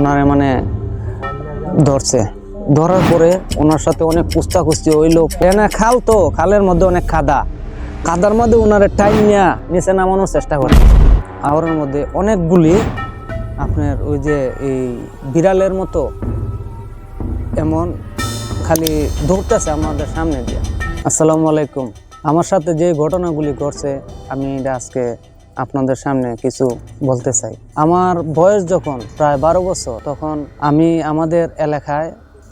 ওনারে মানে ধরছে। ধরার পরে ওনার সাথে অনেক কুস্তা কুস্তি হইল। এনে খাল তো, খালের মধ্যে অনেক কাদা কাদার মধ্যে ওনারে টাইম নিয়ে নিচে নামানোর চেষ্টা করে। আওয়ারের মধ্যে অনেকগুলি আপনার ওই যে এই বিড়ালের মতো এমন খালি দৌড়তেছে আমাদের সামনে দিয়ে। আসসালামু আলাইকুম। আমার সাথে যে ঘটনাগুলি ঘটছে, আমি এটা আজকে আপনাদের সামনে কিছু বলতে চাই। আমার বয়স যখন প্রায় বারো বছর, তখন আমি আমাদের এলাকায়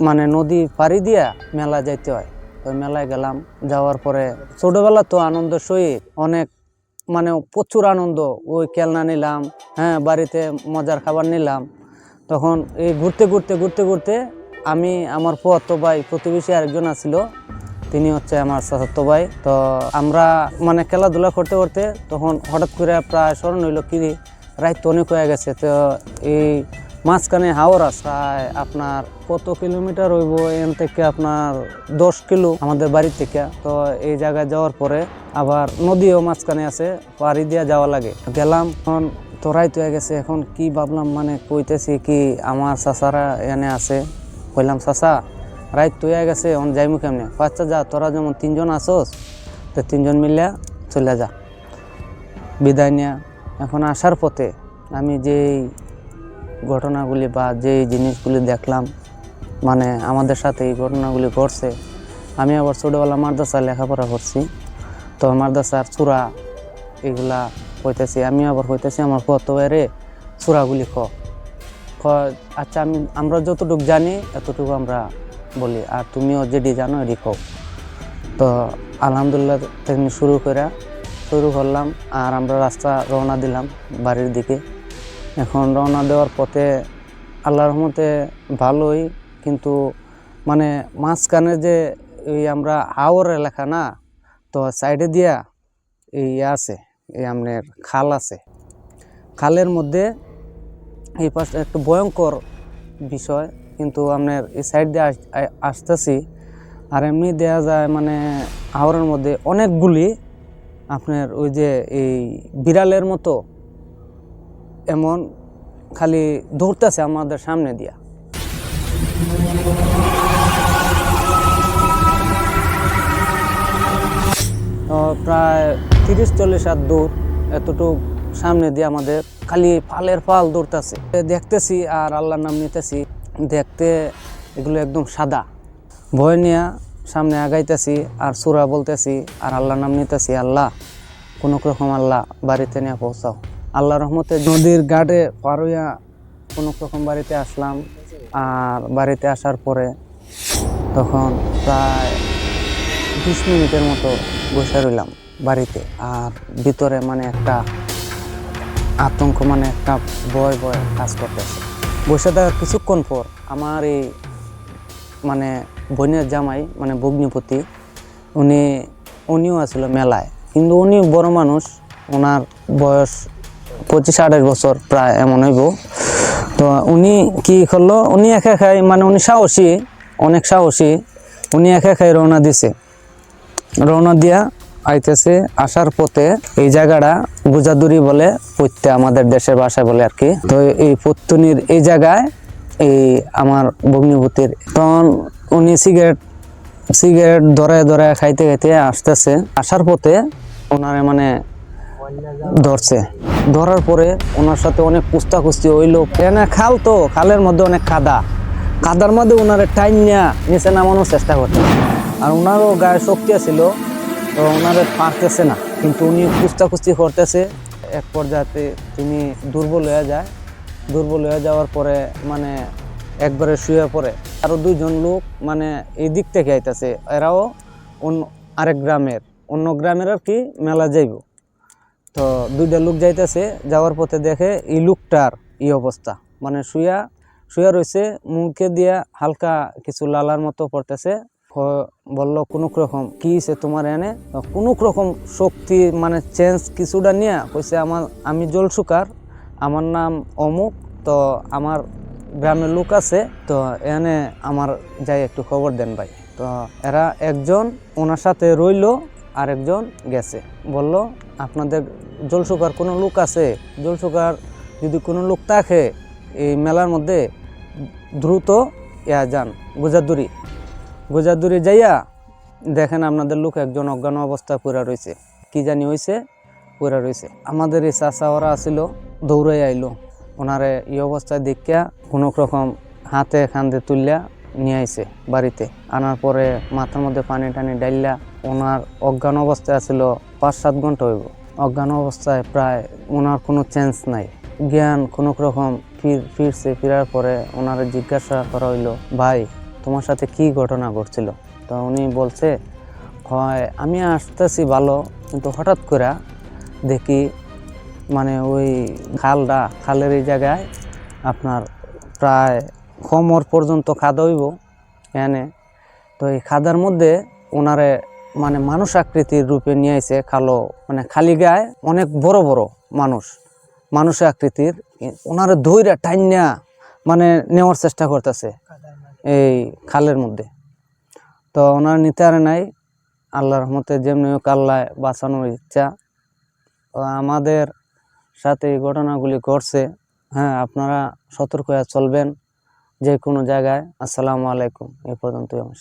মানে নদী পাড়ি দিয়া মেলা যাইতে হয়। ওই মেলায় গেলাম, যাওয়ার পরে ছোটবেলা তো আনন্দ সহিত অনেক মানে প্রচুর আনন্দ। ওই খেলনা নিলাম হ্যাঁ বাড়িতে মজার খাবার নিলাম। তখন এই ঘুরতে ঘুরতে ঘুরতে ঘুরতে আমি, আমার ফুয়াতো ভাই প্রতিবেশী আরেকজন আছিল তিনি হচ্ছে আমার চাচাতো ভাই তো আমরা মানে খেলাধুলা করতে করতে তখন হঠাৎ করে প্রায় স্মরণ হইল কি রাত তো অনেক হয়ে গেছে। তো এই মাঝখানে হাওড়া প্রায় আপনার কত কিলোমিটার হইব, এখান থেকে আপনার দশ কিলো আমাদের বাড়ি থেকে। তো এই জায়গায় যাওয়ার পরে আবার নদীও মাঝখানে আছে, পাড়ি দিয়ে যাওয়া লাগে। গেলাম এখন তো রাইত হয়ে গেছে, এখন কি ভাবলাম মানে কইতেছি কি আমার চাচারা এখানে আছে। কইলাম, চাচা রাইত তো হয়ে গেছে এখন যাইমু কেমনে? আচ্ছা যা, তোরা যেমন তিনজন আসোস, তো তিনজন মিলিয়া চলে যা। বিদায় নিয়া। এখন আসার পথে আমি যেই ঘটনাগুলি বা যেই জিনিসগুলি দেখলাম মানে আমাদের সাথে এই ঘটনাগুলি ঘটছে, আমি আবার ছোটোবেলা মাদ্রাসা লেখাপড়া করছি। তো মাদ্রাসার চূড়া এগুলা হইতেছি, আমি আবার হইতেছি আমার কত রে চূড়াগুলি খ আচ্ছা আমি, আমরা যতটুকু জানি, এতটুকু আমরা বলি, আর তুমিও যেটি জানো এটি কও। তো আলহামদুলিল্লাহ থেকে শুরু করে শুরু করলাম, আর আমরা রাস্তা রওনা দিলাম বাড়ির দিকে। এখন রওনা দেওয়ার পথে আল্লাহর রহমতে ভালোই, কিন্তু মানে মাঝখানে যে এই আমরা হাওর এলাকা না, তো সাইডে দিয়া এই আছে, এই আপনার খাল আছে। খালের মধ্যে এই পাশে একটু ভয়ঙ্কর বিষয় কিন্তু আপনার এই সাইড দিয়ে আস- আসতেছি। আর এমনি দেয়া যায় মানে হাওরের মধ্যে অনেকগুলি আপনার ওই যে এই বিড়ালের মতো এমন খালি দৌড়তেছে আমাদের সামনে দিয়া। প্রায় তিরিশ চল্লিশ হাত দূর এতটুক সামনে দিয়ে আমাদের খালি ফালের ফাল দৌড়তেছে দেখতেছি আর আল্লাহর নাম নিতেছি। দেখতে এগুলো একদম সাদা। ভয় নিয়ে সামনে আগাইতেছি আর সুরা বলতেছি, আর আল্লাহর নাম নিতেছি, আল্লাহ, কোনো রকম আল্লাহ বাড়িতে নিয়ে পৌঁছাও। আল্লাহ রহমতে নদীর গাড়ে পার হইয়া কোনো রকম বাড়িতে আসলাম। আর বাড়িতে আসার পরে তখন প্রায় বিশ মিনিটের মতো বসে রইলাম বাড়িতে। আর ভিতরে মানে একটা আতঙ্ক মানে একটা ভয় ভয় কাজ করতেছে। বসে থাকার কিছুক্ষণ পর আমার এই মানে বোনের জামাই মানে ভগ্নিপতি, উনি, উনিও আসলে মেলায়। কিন্তু উনি বড় মানুষ, ওনার বয়স পঁচিশ আঠাশ বছর, প্রায় এমন হইব। তো উনি কি করল, উনি একা একাই মানে উনি সাহসী, অনেক সাহসী, উনি একা একাই রওনা দিছে। রওনা দিয়া আইতেছে, আসার পথে এই জায়গাটা গুজাদুরি বলে পৈত্যা আমাদের দেশের ভাষায় বলে আর কি। তো এই পত্তনির এই জায়গায় এই আমার ভগ্নিভূতির তখন উনি সিগারেট সিগারেট ধরে ধরে খাইতে খাইতে আসতেছে। আসার পথে ওনারে মানে ধরছে। ধরার পরে ওনার সাথে অনেক কুস্তা কুস্তি হইল। এনে খাল তো, খালের মধ্যে অনেক কাদা কাদার মধ্যে ওনারে টাইম নিয়ে নিচে নামানোর চেষ্টা করছে। আর ওনারও গায়ে শক্তি ছিল তো ওনারে পারতেছে না। কিন্তু উনি কুস্তা কুস্তি করতেছে, এক পর্যায়ে তিনি দুর্বল হয়ে যায়। দুর্বল হয়ে যাওয়ার পরে মানে একবারে শুয়ে পড়ে। আরও দুইজন লোক মানে এই দিক থেকে আইতাছে। এরাও অন্য আরেক গ্রামের। অন্য গ্রামের আর কি মেলা যাইব। তো দুইটা লোক যাইতেছে, যাওয়ার পথে দেখে এই লোকটার এই অবস্থা। মানে শুয়া শুয়া রয়েছে মুখে দিয়া হালকা কিছু লালার মতো পড়তেছে। বলল কোনো রকম, কি হয়েছে তোমার এনে? কোনো রকম শক্তি মানে চেঞ্জ কিছুটা নিয়ে কইছে, আমার, আমি জল সুকার আমার নাম অমুক, তো আমার গ্রামের লোক আছে, তো এনে আমার যাই একটু খবর দেন ভাই। তো এরা একজন ওনার সাথে রইল আর একজন গেছে। বলল, আপনাদের জলসুকার কোনো লোক আছে? জলসুকার যদি কোনো লোক থাকে, এই মেলার মধ্যে দ্রুত ইয়া যান গুজাদুরি গুজাদুরি যাইয়া দেখেন আপনাদের লোক একজন অজ্ঞান অবস্থায় পড়ে রয়েছে। কি জানি হয়েছে পড়ে রয়েছে। আমাদের এই চাচা ওরা আসিল দৌড়াই আইলো। ওনারে এই অবস্থায় দেখিয়া কোনো রকম হাতে খান্দে তুললা নিয়ে আইছে বাড়িতে। আনার পরে মাথার মধ্যে পানি টানি ডাইলা ওনার অজ্ঞান অবস্থায় আছিল পাঁচ সাত ঘণ্টা হইব। অজ্ঞান অবস্থায় প্রায় ওনার কোনো চেঞ্জ নাই। জ্ঞান কোনো রকম ফির ফিরছে, ফিরার পরে ওনারে জিজ্ঞাসা করা হইল, ভাই তোমার সাথে কি ঘটনা ঘটছিল? তো উনি বলছে, হয়, আমি আসতেছি ভালো, কিন্তু হঠাৎ করে দেখি মানে ওই খালটা, খালের এই জায়গায় আপনার প্রায় কোমর পর্যন্ত খাদা হইব, এনে। তো এই খাদার মধ্যে ওনারে মানে মানুষ আকৃতির রূপে নিয়ে আইছে, খালো মানে খালি গায়ে অনেক বড় বড় মানুষ মানুষ আকৃতির ওনারে ধৈরা টাইনা মানে নেওয়ার চেষ্টা করতেছে। এই খালের মধ্যে। তো ওনার নিতে আরে নাই। আল্লাহ রহমতে যেমনি হোক আল্লাহ বাঁচানোর ইচ্ছা। আমাদের সাথে এই ঘটনাগুলি ঘটছে। হ্যাঁ আপনারা সতর্ক হয়ে চলবেন যে কোনো জায়গায়। আসসালামু আলাইকুম। এ পর্যন্তই আমার